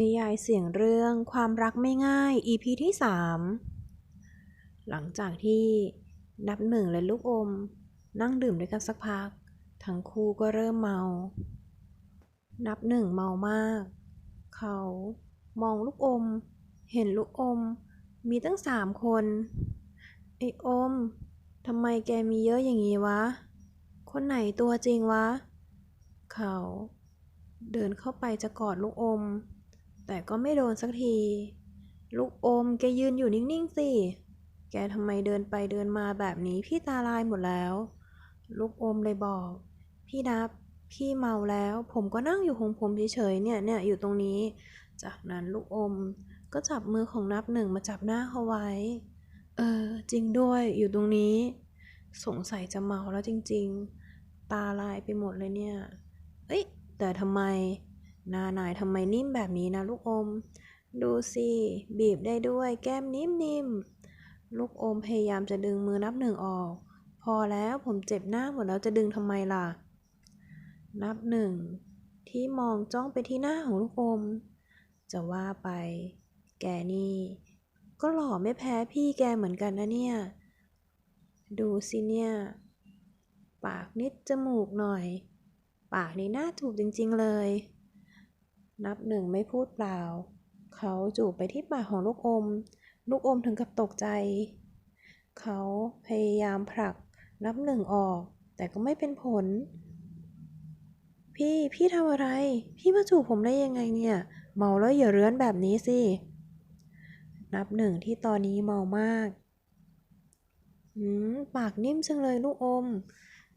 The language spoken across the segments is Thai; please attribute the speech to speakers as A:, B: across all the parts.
A: นิยายเสียงเรื่องความรักไม่ง่าย EP ที่ 3 หลังจากที่นับหนึ่งและลูกอม นั่งดื่มด้วยกันสักพัก ทั้งคู่ก็เริ่มเมา นับหนึ่งเมามาก เขามองลูกอม เห็นลูกอม มีตั้งสามคน ไอ้อมทำไมแกมีเยอะอย่างนี้วะ คนไหนตัวจริงวะ เขาเดินเข้าไปจะกอดลูกอม แต่ก็ไม่โดนสักที ลูกอมแกยืนอยู่นิ่งๆสิ แกทำไมเดินไปเดินมาแบบนี้พี่ตาลายหมดแล้ว ลูกอมเลยบอก พี่นับ พี่เมาแล้ว ผมก็นั่งอยู่ของผมเฉยๆเนี่ยเนี่ยอยู่ตรงนี้ จากนั้นลูกอมก็จับมือของนับหนึ่งมาจับหน้าเขาไว้ เออ จริงด้วยอยู่ตรงนี้ สงสัยจะเมาแล้วจริง ๆ ตาลายไปหมดเลยเนี่ย เอ้ยแต่ทำไม หน้านายทำไมนิ่มแบบนี้นะลูกอม ดูสิบีบได้ด้วยแก้มนิ่มๆลูกอมพยายามจะดึงมือนับหนึ่งออก พอแล้วผมเจ็บหน้าหมดแล้วจะดึงทำไมล่ะ นับหนึ่งที่มองจ้องไปที่หน้าของลูกอม จะว่าไป แกนี่ ก็หล่อไม่แพ้พี่แกเหมือนกันนะเนี่ย ดูสิเนี่ย ปากนิดจมูกหน่อย ปากนี่น่าจูบจริง ๆ เลย นับหนึ่งไม่พูดเปล่า เขาจูบไปที่ปากของลูกอม ลูกอมถึงกับตกใจ เขาพยายามผลักนับหนึ่งออก แต่ก็ไม่เป็นผล พี่ พี่ทำอะไร พี่มาจูบผมได้ยังไงเนี่ย เมาแล้วอย่าเรื้อนแบบนี้สิ นับหนึ่งที่ตอนนี้เมามากหืมปากนิ่มจังเลยลูกอม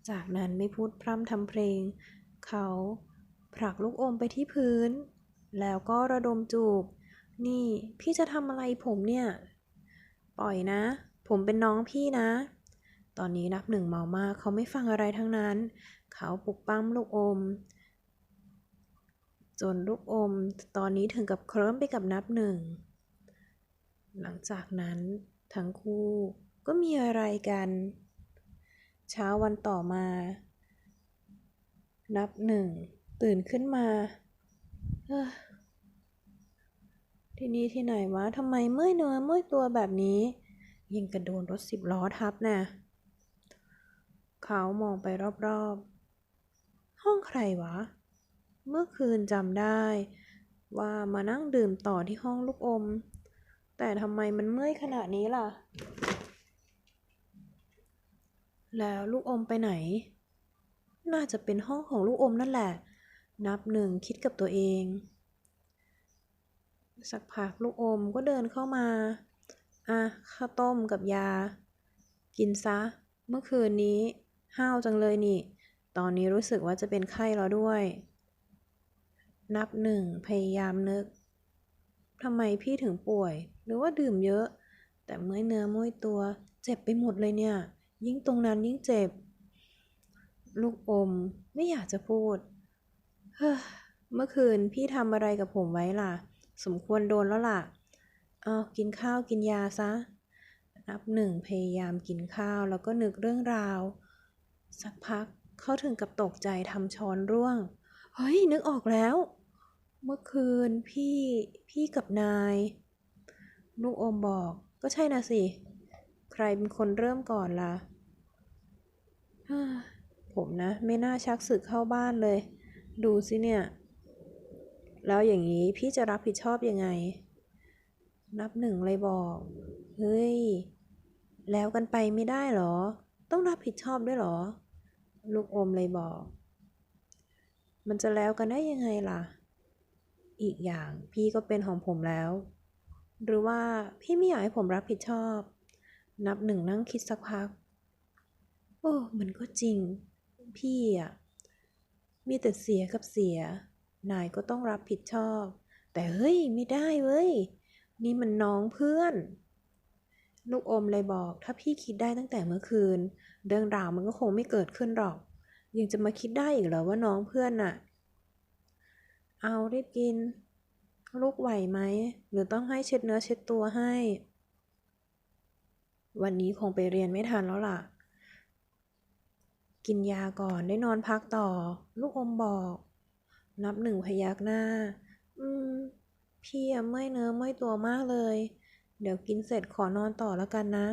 A: จากนั้นไม่พูดพร่ำทำเพลง เขาผลักลูกอมไปที่พื้น แล้วก็ระดมจูบ นี่พี่จะทำอะไรผมเนี่ย ปล่อยนะ ผมเป็นน้องพี่นะ ตอนนี้นับหนึ่งเมามากเขาไม่ฟังอะไรทั้งนั้น เขาปลุกปั้มลูกอม จนลูกอม ตอนนี้ถึงกับเคลิ้มไปกับนับหนึ่ง หลังจากนั้นทั้งคู่ก็มีอะไรกัน เช้าวันต่อมา นับหนึ่งตื่นขึ้นมา ที่นี่ที่ไหนวะทำไมเมื่อยเนื้อเมื่อยตัวแบบนี้ยังกระโดนรถสิบล้อทับน่ะเขามองไปรอบๆ ห้องใครวะ เมื่อคืนจำได้ ว่ามานั่งดื่มต่อที่ห้องลูกอม แต่ทำไมมันเมื่อยขนาดนี้ล่ะ แล้วลูกอมไปไหน น่าจะเป็นห้องของลูกอมนั่นแหละ นับหนึ่งคิดกับตัวเอง สักพักลูกอมก็เดินเข้ามา อะข้าวต้มกับยา กินซะ เมื่อคืนนี้ห้าวจังเลยนี่ ตอนนี้รู้สึกว่าจะเป็นไข้แล้วด้วย นับหนึ่งพยายามนึกทำไมพี่ถึงป่วย หรือว่าดื่มเยอะ แต่เมื่อยเนื้อมื่อยตัว เจ็บไปหมดเลยเนี่ย ยิ่งตรงนั้นยิ่งเจ็บ ลูกอมไม่อยากจะพูด เมื่อคืนพี่ทำอะไรกับผมไว้ล่ะ สมควรโดนแล้วล่ะ เอากินข้าวกินยาซะ นับหนึ่งพยายามกินข้าวแล้วก็นึกเรื่องราว สักพักเขาถึงกับตกใจทำช้อนร่วง เฮ้ย นึกออกแล้ว เมื่อคืนพี่พี่กับนาย ลูกอมบอกก็ใช่นะสิ ใครเป็นคนเริ่มก่อนล่ะฮ่าผมนะ ไม่น่าชักศึกเข้าบ้านเลย ดูสิเนี่ย แล้วอย่างนี้พี่จะรับผิดชอบยังไง นับหนึ่งเลยบอก เฮ้ย แล้วกันไปไม่ได้หรอ ต้องรับผิดชอบด้วยหรอ ลูกอมเลยบอก มันจะแล้วกันได้ยังไงล่ะ อีกอย่างพี่ก็เป็นของผมแล้ว หรือว่าพี่ไม่อยากให้ผมรับผิดชอบ นับหนึ่งนั่งคิดสักพัก โอ้ มันก็จริง พี่อะ มีแต่เสียกับเสีย นายก็ต้องรับผิดชอบ แต่เฮ้ยไม่ได้เว้ย นี่มันน้องเพื่อน ลูกอมเลยบอก ถ้าพี่คิดได้ตั้งแต่เมื่อคืน เรื่องราวมันก็คงไม่เกิดขึ้นหรอก ยังจะมาคิดได้อีกเหรอว่าน้องเพื่อนน่ะ เอารีบกิน ลูกไหวไหม หรือต้องให้เช็ดเนื้อเช็ดตัวให้ วันนี้คงไปเรียนไม่ทันแล้วล่ะ กินยาก่อนได้นอนพักต่อ ลูกอมบอก นับหนึ่งพยักหน้า อืม พี่อะเมื่อยเนื้อเมื่อยตัวมากเลย เดี๋ยวกินเสร็จขอนอนต่อแล้วกันนะ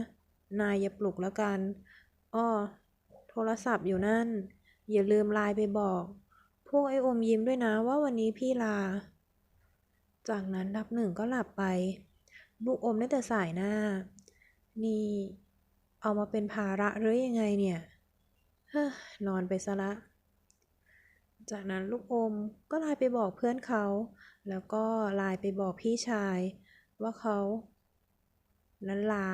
A: นายอย่าปลุกแล้วกัน อ้อ โทรศัพท์อยู่นั่น อย่าลืมไลน์ไปบอก พวกไอ้อมยิ้มด้วยนะว่าวันนี้พี่ลา จากนั้นนับหนึ่งก็หลับไป ลูกอมได้แต่สายหน้า นี่ เอามาเป็นภาระหรือยังไงเนี่ย นอนไปซะละ จากนั้นลูกอมก็ไลน์ไปบอกเพื่อนเขา แล้วก็ไลน์ไปบอกพี่ชาย ว่าเขานั้นลา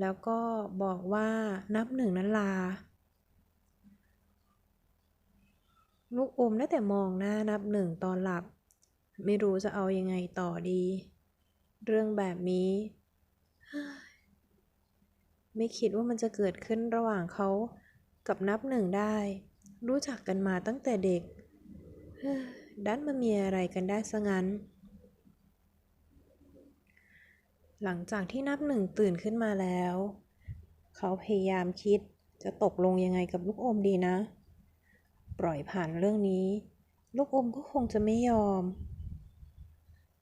A: แล้วก็บอกว่านับหนึ่งนั้นลา ลูกอมได้แต่มองหน้านับหนึ่งตอนหลับ ไม่รู้จะเอายังไงต่อดี เรื่องแบบนี้ ไม่คิดว่ามันจะเกิดขึ้นระหว่างเขา กับนับหนึ่งได้ รู้จักกันมาตั้งแต่เด็กดันมามีอะไรกันได้ซะงั้น หลังจากที่นับหนึ่งตื่นขึ้นมาแล้ว เขาพยายามคิดจะตกลงยังไงกับลูกอมดีนะ ปล่อยผ่านเรื่องนี้ ลูกอมก็คงจะไม่ยอม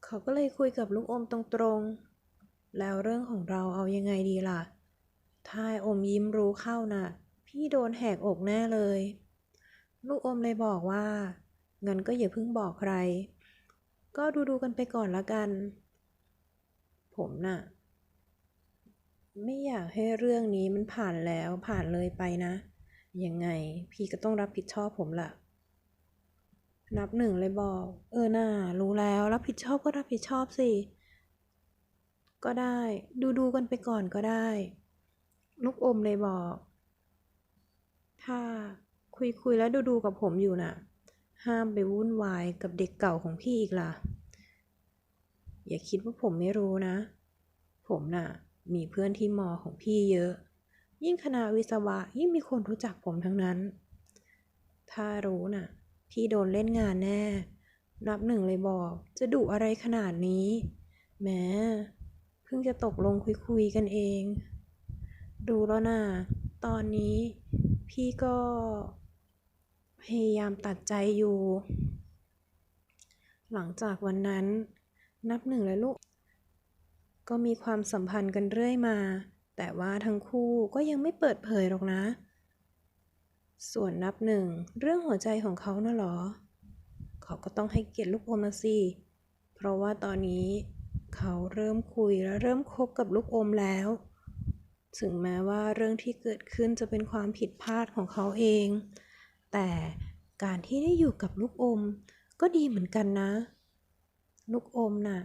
A: เขาก็เลยคุยกับลูกอมตรงๆ แล้วเรื่องของเราเอายังไงดีล่ะ ถ้าไอ้อมยิ้มรู้เข้าน่ะ พี่โดนแหกอกแน่เลย ลูกอมเลยบอกว่า งั้นก็อย่าเพิ่งบอกใคร ก็ดูดูกันไปก่อนละกัน ผมน่ะ ไม่อยากให้เรื่องนี้มันผ่านแล้วผ่านเลยไปนะ ยังไงพี่ก็ต้องรับผิดชอบผมล่ะนับหนึ่งเลยบอก เออน่ารู้แล้วรับผิดชอบก็รับผิดชอบสิ ก็ได้ ดูดูกันไปก่อนก็ได้ ลูกอมเลยบอก ถ้าคุยคุยๆแล้วดูดูๆกับผมอยู่น่ะ ห้ามไปวุ่นวายกับเด็กเก่าของพี่อีกล่ะ อย่าคิดว่าผมไม่รู้นะ ผมน่ะ มีเพื่อนที่มอของพี่เยอะ ยิ่งคณะวิศวะยิ่งมีคนรู้จักผมทั้งนั้น ถ้ารู้น่ะ พี่โดนเล่นงานแน่ นับหนึ่งเลยบอก จะดุอะไรขนาดนี้แหม้เพิ่งจะตกลงคุยๆกันเอง ดูแล้วน่ะตอนนี้ พี่ก็พยายามตัดใจอยู่ หลังจากวันนั้นนับหนึ่งและลูก ก็มีความสัมพันธ์กันเรื่อยมา แต่ว่าทั้งคู่ก็ยังไม่เปิดเผยหรอกนะ ส่วนนับหนึ่งเรื่องหัวใจของเขาน่ะเหรอ เขาก็ต้องให้เกียรติลูกอมนะสิ เพราะว่าตอนนี้เขาเริ่มคุยและเริ่มคบกับลูกอมแล้ว ถึงแม้ว่าเรื่องที่เกิดขึ้นจะเป็นความผิดพลาดของเขาเอง แต่การที่ได้อยู่กับลูกอม ก็ดีเหมือนกันนะ ลูกอมน่ะ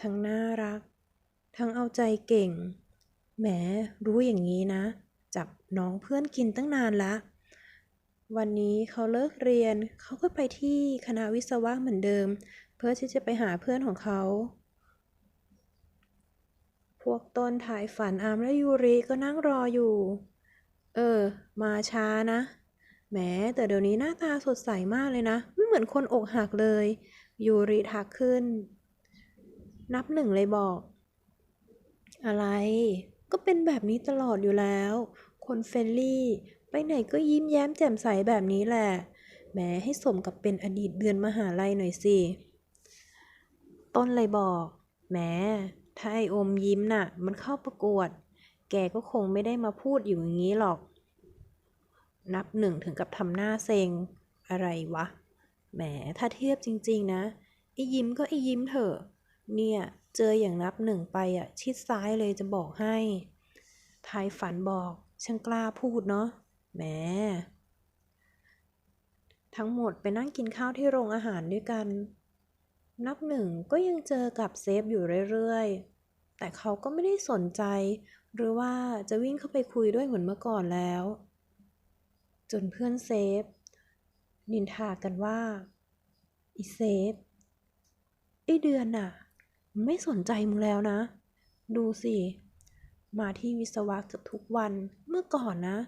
A: ทั้งน่ารัก ทั้งเอาใจเก่ง แหมรู้อย่างนี้นะ จับน้องเพื่อนกินตั้งนานละ วันนี้เขาเลิกเรียน เขาก็ไปที่คณะวิศวะเหมือนเดิม เพื่อที่จะไปหาเพื่อนของเขา พวกต้นถ่ายฝันอามและยูริก็นั่งรออยู่ เออ มาช้านะ แหม แต่เดี๋ยวนี้หน้าตาสดใสมากเลยนะ ไม่เหมือนคนอกหักเลย ยูริทักขึ้น นับหนึ่งเลยบอก อะไร ก็เป็นแบบนี้ตลอดอยู่แล้ว คนเฟรนลี่ ไปไหนก็ยิ้มแย้มแจ่มใสแบบนี้แหละ แหม ให้สมกับเป็นอดีตเดือนมหาลัยหน่อยสิ ต้นเลยบอก แหม ถ้าไออมยิ้มน่ะ มันเข้าประกวด แกก็คงไม่ได้มาพูดอยู่อย่างนี้หรอก นับหนึ่งถึงกับทำหน้าเซ็ง อะไรวะ แหม ถ้าเทียบจริง ๆ นะไอยิ้มก็ไอยิ้มเถอะ เนี่ย เจออย่างนับหนึ่งไปอะ ชิดซ้ายเลยจะบอกให้ ทายฝันบอก ช่างกล้าพูดเนาะ แหม ทั้งหมดไปนั่งกินข้าวที่โรงอาหารด้วยกัน นับหนึ่งก็ยังเจอกับเซฟอยู่เรื่อยๆ แต่เขาก็ไม่ได้สนใจ หรือว่าจะวิ่งเข้าไปคุยด้วยเหมือนเมื่อก่อนแล้ว จนเพื่อนเซฟ นินทากันว่าอีเซฟไอเดือนน่ะ ไม่สนใจมึงแล้วนะ ดูสิ มาที่วิศวะเกือบทุกวันเมื่อก่อนนะ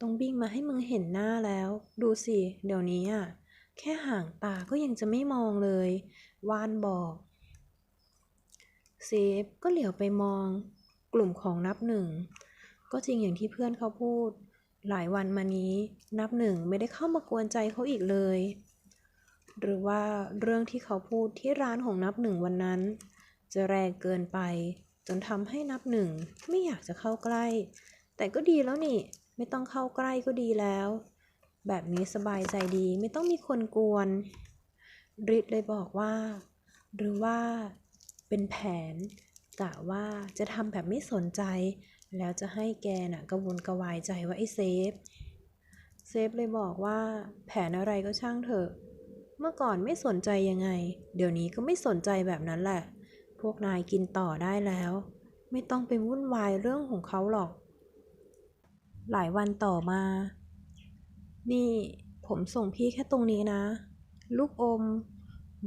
A: ต้องวิ่งมาให้มึงเห็นหน้าแล้ว ดูสิ เดี๋ยวนี้อะ แค่ห่างตาก็ยังจะไม่มองเลย วานบอกเซฟก็เหลียวไปมองกลุ่มของนับหนึ่ง ก็จริงอย่างที่เพื่อนเขาพูด หลายวันมานี้นับหนึ่งไม่ได้เข้ามากวนใจเขาอีกเลย หรือว่าเรื่องที่เขาพูดที่ร้านของนับหนึ่งวันนั้น จะแรงเกินไป จนทำให้นับหนึ่งไม่อยากจะเข้าใกล้ แต่ก็ดีแล้วนี่ ไม่ต้องเข้าใกล้ก็ดีแล้ว แบบนี้สบายใจดีไม่ต้องมีคนกวนริดเลยบอกว่า หรือว่าเป็นแผนกะว่าจะทำแบบไม่สนใจ แล้วจะให้แกน่ะกระวนกระวายใจว่าไอ้เซฟ เซฟเลยบอกว่าแผนอะไรก็ช่างเถอะ เมื่อก่อนไม่สนใจยังไง เดี๋ยวนี้ก็ไม่สนใจแบบนั้นแหละ พวกนายกินต่อได้แล้ว ไม่ต้องไปวุ่นวายเรื่องของเขาหรอก หลายวันต่อมา นี่ผมส่งพี่แค่ตรงนี้นะ ลูกอม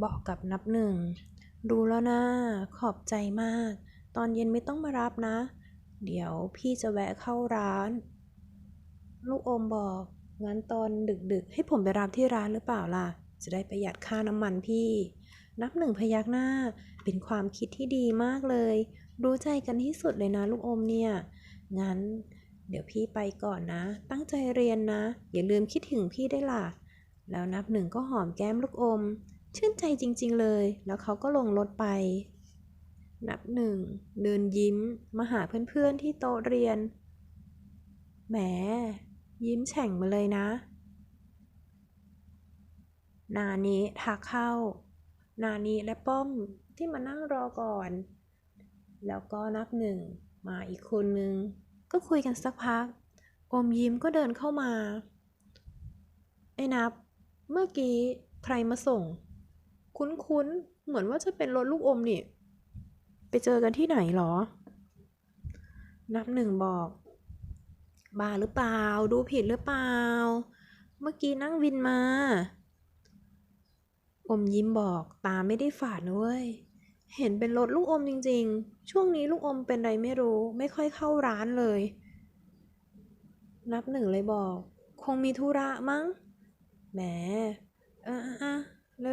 A: บอกกับนับหนึ่งรู้แล้วนะ ขอบใจมาก ตอนเย็นไม่ต้องมารับนะ เดี๋ยวพี่จะแวะเข้าร้าน ลูกอมบอก งั้นตอนดึกๆ ให้ผมไปรับที่ร้านหรือเปล่าล่ะ จะได้ประหยัดค่าน้ำมันพี่ นับหนึ่งพยักหน้า เป็นความคิดที่ดีมากเลย รู้ใจกันที่สุดเลยนะลูกอมเนี่ย งั้น เดี๋ยวพี่ไปก่อนนะ ตั้งใจเรียนนะ อย่าลืมคิดถึงพี่ได้ล่ะ แล้วนับหนึ่งก็หอมแก้มลูกอม ชื่นใจจริง ๆ เลย แล้วเขาก็ลงรถไป นับหนึ่งเดินยิ้ม มาหาเพื่อนๆที่โต๊ะเรียน แหม ยิ้มแฉ่งมาเลยนะ นานี้ทักเข้า นานี้และป้อมที่มานั่งรอก่อน แล้วก็นับหนึ่งมาอีกคนนึง ก็คุยกันสักพัก อมยิ้มก็เดินเข้ามา ไอ้นับ เมื่อกี้ใครมาส่ง คุ้นๆ เหมือนว่าจะเป็นรถลูกอมนี่ ไปเจอกันที่ไหนหรอ นับหนึ่งบอก บ้าหรือเปล่า ดูผิดหรือเปล่า เมื่อกี้นั่งวินมา อมยิ้มบอกตาไม่ได้ฝาดนะเว้ย เห็นเป็นรถลูกอมจริงๆ ช่วงนี้ลูกอมเป็นไรไม่รู้ ไม่ค่อยเข้าร้านเลย นับหนึ่งเลยบอก คงมีธุระมั้ง แหมอะอะอะ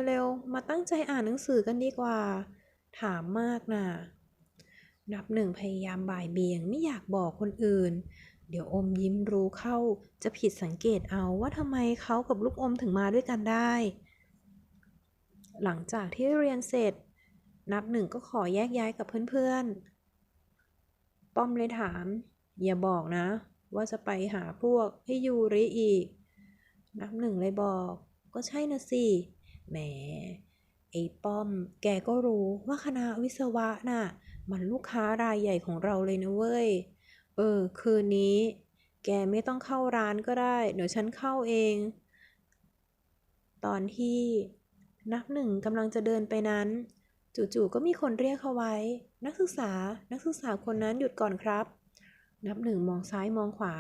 A: เร็วๆ มาตั้งใจอ่านหนังสือกันดีกว่า ถามมากน่ะ นับหนึ่งพยายามบ่ายเบียงไม่อยากบอกคนอื่น เดี๋ยวอมยิ้มรู้เข้า จะผิดสังเกตเอาว่าทำไมเขากับลูกอมถึงมาด้วยกันได้ หลังจากที่เรียนเสร็จ นับหนึ่งก็ขอแยกย้ายกับเพื่อนๆ ป้อมเลยถาม อย่าบอกนะ ว่าจะไปหาพวกให้ยูริอีก นับหนึ่งเลยบอก ก็ใช่นะสิ แหม ไอ้ป้อม แกก็รู้ว่าคณะวิศวะน่ะ มันลูกค้ารายใหญ่ของเราเลยนะเว้ย เออ คืนนี้ แกไม่ต้องเข้าร้านก็ได้ เดี๋ยวฉันเข้าเอง ตอนที่นับหนึ่งกำลังจะเดินไปนั้น จู่ๆก็มีคนเรียกเขาไว้ นักศึกษา นักศึกษาคนนั้นหยุดก่อนครับ นับหนึ่งมองซ้ายมองขวา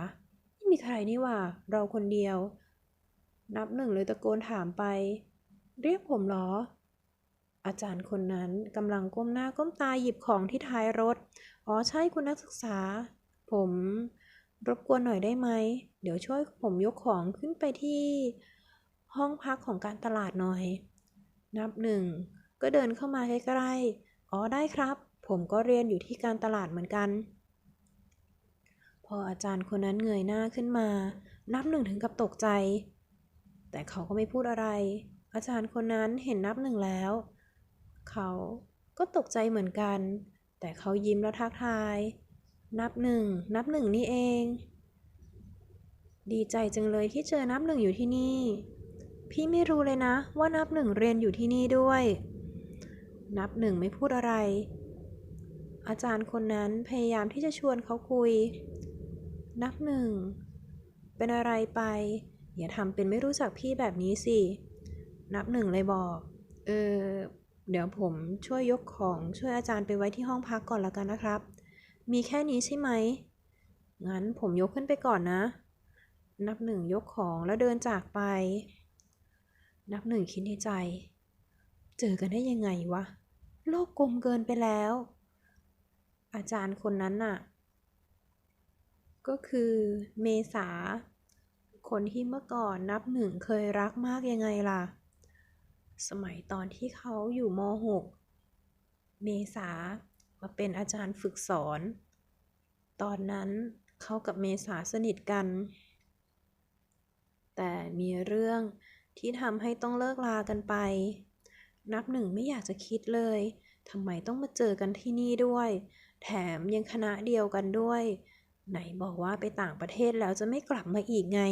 A: ไม่มีใครนี่ว่า เราคนเดียว นับหนึ่งเลยตะโกนถามไป เรียกผมเหรอ อาจารย์คนนั้นกำลังก้มหน้าก้มตาหยิบของที่ท้ายรถ อ๋อใช่คุณนักศึกษา ผมรบกวนหน่อยได้ไหม เดี๋ยวช่วยผมยกของขึ้นไปที่ ห้องพักของการตลาดหน่อย นับหนึ่ง ก็เดินเข้ามาใกล้ๆ อ๋อได้ครับ ผมก็เรียนอยู่ที่การตลาดเหมือนกัน พออาจารย์คนนั้นเงยหน้าขึ้นมา นับหนึ่งถึงกับตกใจ แต่เขาก็ไม่พูดอะไร อาจารย์คนนั้นเห็นนับหนึ่งแล้ว เขาก็ตกใจเหมือนกัน แต่เขายิ้มแล้วทักทาย นับหนึ่ง นับหนึ่งนี่เอง ดีใจจังเลยที่เจอนับหนึ่งอยู่ที่นี่ พี่ไม่รู้เลยนะว่านับหนึ่งเรียนอยู่ที่นี่ด้วย นับหนึ่งไม่พูดอะไร อาจารย์คนนั้นพยายามที่จะชวนเขาคุย นับหนึ่ง เป็นอะไรไป อย่าทำเป็นไม่รู้จักพี่แบบนี้สิ นับหนึ่งเลยบอก เออ เดี๋ยวผมช่วยยกของช่วยอาจารย์ไปไว้ที่ห้องพักก่อนละกันนะครับ มีแค่นี้ใช่ไหม งั้นผมยกขึ้นไปก่อนนะ นับหนึ่งยกของแล้วเดินจากไป นับหนึ่งคิดในใจ เจอกันได้ยังไงวะ โลกกลมเกินไปแล้ว อาจารย์คนนั้นน่ะ ก็คือเมษา คนที่เมื่อก่อนนับหนึ่งเคยรักมากยังไงล่ะ สมัยตอนที่เขาอยู่ม .6 เมษามาเป็นอาจารย์ฝึกสอน ตอนนั้นเขากับเมษาสนิทกัน แต่มีเรื่องที่ทำให้ต้องเลิกลากันไป นับหนึ่งไม่อยากจะคิดเลยทำไมต้องมาเจอกันที่นี่ด้วย แถมยังคณะเดียวกันด้วย ไหนบอกว่าไปต่างประเทศแล้วจะไม่กลับมาอีกไง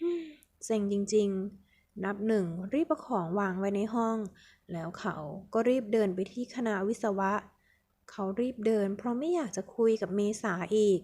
A: ฮึ่มเซ็งจริง ๆ นับหนึ่งรีบประของวางไว้ในห้อง แล้วเขาก็รีบเดินไปที่คณะวิศวะ เขารีบเดินเพราะไม่อยากจะคุยกับเมษาอีก